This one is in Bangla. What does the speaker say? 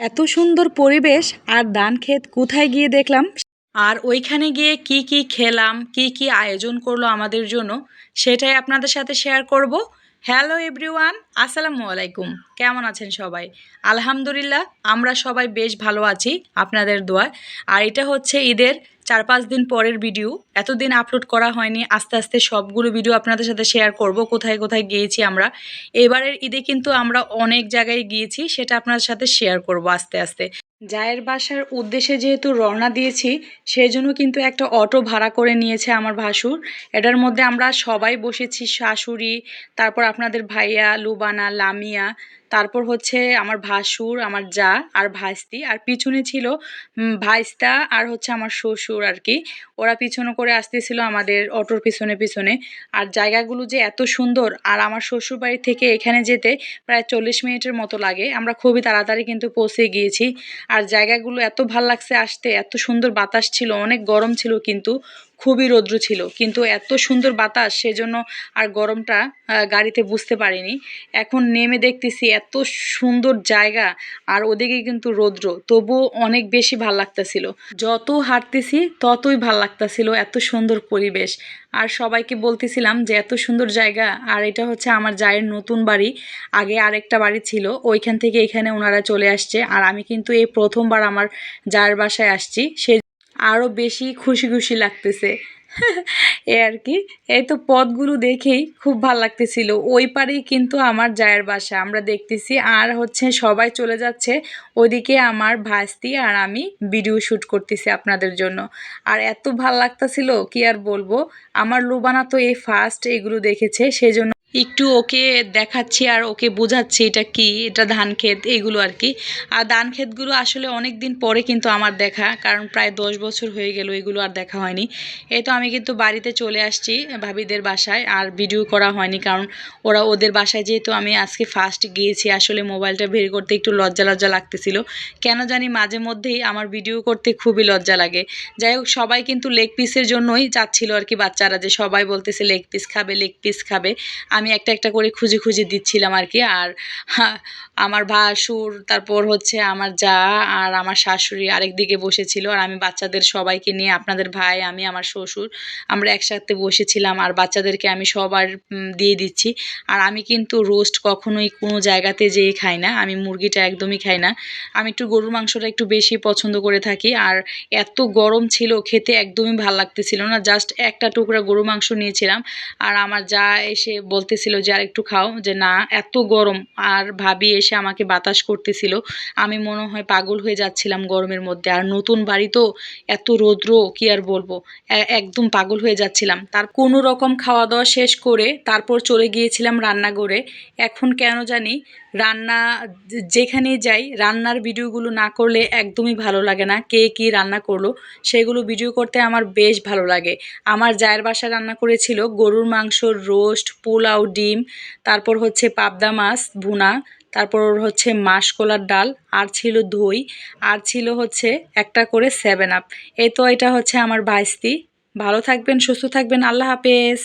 এত সুন্দর পরিবেশ আর দান ক্ষেত কোথায় গিয়ে দেখলাম? আর ওইখানে গিয়ে কি কি খেলাম, কি কি আয়োজন করল আমাদের জন্য, সেটাই আপনাদের সাথে শেয়ার করব। হ্যালো এভরিওয়ান আসসালামু আলাইকুম। কেমন আছেন সবাই? আলহামদুলিল্লাহ, আমরা সবাই বেশ ভালো আছি আপনাদের দোয়ার আর এটা হচ্ছে ঈদের চার পাঁচ দিন পরের ভিডিও এতদিন আপলোড করা হয়নি, আস্তে আস্তে সবগুলো ভিডিও আপনাদের সাথে শেয়ার করব, কোথায় কোথায় গিয়েছি আমরা। এবারের ঈদে কিন্তু আমরা অনেক জায়গায় গিয়েছি, সেটা আপনাদের সাথে শেয়ার করব আস্তে আস্তে। জায়ের বাসার উদ্দেশ্যে যেহেতু রওনা দিয়েছি সেই জন্য কিন্তু একটা অটো ভাড়া করে নিয়েছে আমার ভাসুর। এটার মধ্যে আমরা সবাই বসেছি, শাশুড়ি, তারপর আপনাদের ভাইয়া লুবানা, লামিয়া, তারপর হচ্ছে আমার ভাসুর, আমার যা আর ভাইস্তি। আর পিছনে ছিল ভাইস্তা আর হচ্ছে আমার শ্বশুর আর কি। ওরা পিছনে করে আসতেছিল আমাদের অটোর পিছনে পিছনে। আর জায়গাগুলো যে এত সুন্দর, আর আমার শ্বশুর বাড়ি থেকে এখানে যেতে প্রায় চল্লিশ মিনিটের মতো লাগে। আমরা খুবই তাড়াতাড়ি কিন্তু পৌঁছে গিয়েছি। আর জায়গাগুলো এত ভালো লাগছে আসতে এত সুন্দর বাতাস ছিল অনেক গরম ছিল কিন্তু খুবই রৌদ্র ছিল, কিন্তু এত সুন্দর বাতাস সেজন্য আর গরমটা গাড়িতে বুঝতে পারিনি। এখন নেমে দেখতেছি এত সুন্দর জায়গা আর ওদিকে কিন্তু রৌদ্র, তবুও অনেক বেশি ভালো লাগতেছিল। যত হাঁটতেছি ততই ভালো লাগতেছিল এত সুন্দর পরিবেশ। আর সবাইকে বলতেছিলাম যে এত সুন্দর জায়গা আর এটা হচ্ছে আমার জায়ের নতুন বাড়ি। আগে আরেকটা বাড়ি ছিল, ওইখান থেকে এখানে ওনারা চলে আসছে। আর আমি কিন্তু এই প্রথমবার আমার জায়ের বাসায় আসছি। সে আরও বেশি খুশি খুশি লাগতেছে। এ আর কি, এই তো পথগুলো দেখেই খুব ভালো লাগতেছিল। ওই পারেই কিন্তু আমার জায়ের বাসা। আমরা দেখতেছি আর হচ্ছে সবাই চলে যাচ্ছে। ওদিকে আমার ভাস্তি আর আমি ভিডিও শ্যুট করতেছি আপনাদের জন্য। আর এত ভালো লাগতেছিল, কি আর বলব? আমার লুবানা তো এই ফার্স্ট এগুলো দেখেছে, সেজন্য একটু ওকে দেখাচ্ছি আর ওকে বোঝাচ্ছি এটা কি, এটা ধান ক্ষেত, এইগুলো আর কি। আর ধান ক্ষেতগুলো আসলে অনেক দিন পরে কিন্তু আমার দেখা, কারণ প্রায় দশ বছর হয়ে গেল এগুলো আর দেখা হয়নি। এই তো আমি কিন্তু বাড়িতে চলে আসছি ভাবিদের বাসায়, আর ভিডিও করা হয়নি, কারণ ওরা ওদের বাসায় যেহেতু আমি আজকে ফার্স্ট গিয়েছি, আসলে মোবাইলটা বের করতে একটু লজ্জা লজ্জা লাগতেছিল। কেন জানি মাঝে মধ্যেই আমার ভিডিও করতে খুবই লজ্জা লাগে। যাই হোক, সবাই কিন্তু লেগ পিসের জন্যই চাচ্ছিল আর কি বাচ্চারা, যে সবাই বলতেছে লেগ পিস খাবে লেগ পিস খাবে। আমি একটা একটা করে খুঁজে খুঁজে দিচ্ছিলাম আর কি। আর আমার ভাসুর, তারপর হচ্ছে আমার যা আর আমার শাশুড়ি আরেক দিকে বসেছিল। আর আমি বাচ্চাদের সবাইকে নিয়ে, আপনাদের ভাই, আমি, আমার শ্বশুর, আমরা একসাথে বসেছিলাম। আর বাচ্চাদেরকে আমি সবার দিয়ে দিচ্ছি। আর আমি কিন্তু রোস্ট কখনোই কোনো জায়গাতে যেয়ে খাই না। আমি মুরগিটা একদমই খাই না। আমি একটু গরুর মাংসটা একটু বেশি পছন্দ করে থাকি। আর এত গরম ছিল, খেতে একদমই ভালো লাগতেছিল না। জাস্ট একটা টুকরা গরু মাংস নিয়েছিলাম। আর আমার যা এসে বলতেছিল যে, আর একটু খাও। যে, না, এত গরম। আর ভাবি এসে আমাকে বাতাস করতেছিল। আমি মনে হয় পাগল হয়ে যাচ্ছিলাম গরমের মধ্যে। আর নতুন বাড়ি তো এত রৌদ্র, কি আর বলব? একদম পাগল হয়ে যাচ্ছিলাম। তার কোনো রকম খাওয়া দাওয়া শেষ করে তারপর চলে গিয়েছিলাম রান্নাঘরে। এখন কেন জানি রান্না যে- যেখানেই যাই, রান্নার ভিডিওগুলো না করলে একদমই ভালো লাগে না। কে কি রান্না করল, সেগুলো ভিডিও করতে আমার বেশ ভালো লাগে। আমার জায়ের বাসা রান্না করেছিল গরুর মাংসর রোস্ট, পোলাও, ডিম, তারপর হচ্ছে পাবদা মাছ, ভুনা, তারপর হচ্ছে মাসকলার ডাল, আর ছিল দই, আর ছিল হচ্ছে একটা করে সেভেন আপ এই তো এটা হচ্ছে আমার ভাইস্তি। ভালো থাকবেন, সুস্থ থাকবেন, আল্লাহ হাফেজ।